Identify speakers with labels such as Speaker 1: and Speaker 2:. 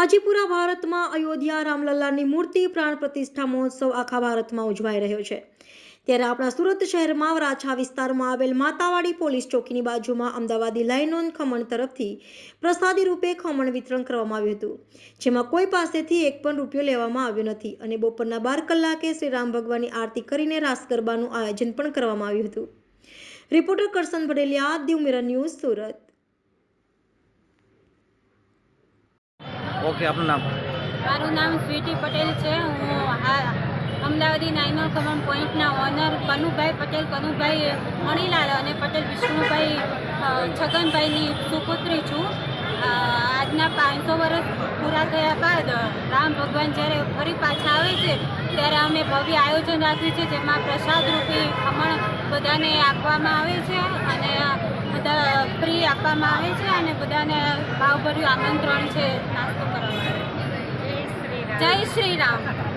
Speaker 1: આજે પૂરા ભારતમાં અયોધ્યા રામલલ્લાની મૂર્તિ પ્રાણ પ્રતિષ્ઠા મહોત્સવ આખા ભારતમાં ઉજવાઈ રહ્યો છે. ત્યારે આપણા સુરત શહેરમાં વરાછા વિસ્તારમાં આવેલ માતાવાડી પોલીસ ચોકીની બાજુમાં અમદાવાદી લાઇનોન ખમણ તરફથી પ્રસાદી રૂપે ખમણ વિતરણ કરવામાં આવ્યું હતું. જેમાં કોઈ પાસેથી એક પણ રૂપિયો લેવામાં આવ્યો નથી અને બપોરના બાર કલાકે શ્રી રામ ભગવાનની આરતી કરીને રાસ ગરબાનું આયોજન પણ કરવામાં આવ્યું હતું. Reporter Karsan Bhadeliya, Diu mirror news Surat.
Speaker 2: Okay, આપનું નામ?
Speaker 3: મારું નામ સ્વીટી પટેલ છે. હું અમદાવાદી નાઇનો કમન પોઈન્ટના ઓનર કનુભાઈ પટેલ, કનુભાઈ મણીલાલ અને પટેલ વિષ્ણુભાઈ છગનભાઈની સુપુત્રી છું. આજના પાંચસો વર્ષ પૂરા થયા બાદ રામ ભગવાન જ્યારે ફરી પાછા આવે છે, ત્યારે અમે ભવ્ય આયોજન રાખ્યું છે, જેમાં પ્રસાદ રૂપી ખમણ બધાને આપવામાં આવે છે. આપવામાં આવે છે અને બધાને ભાવભર્યું આમંત્રણ છે નાસ્તો કરવા જય શ્રી રામ.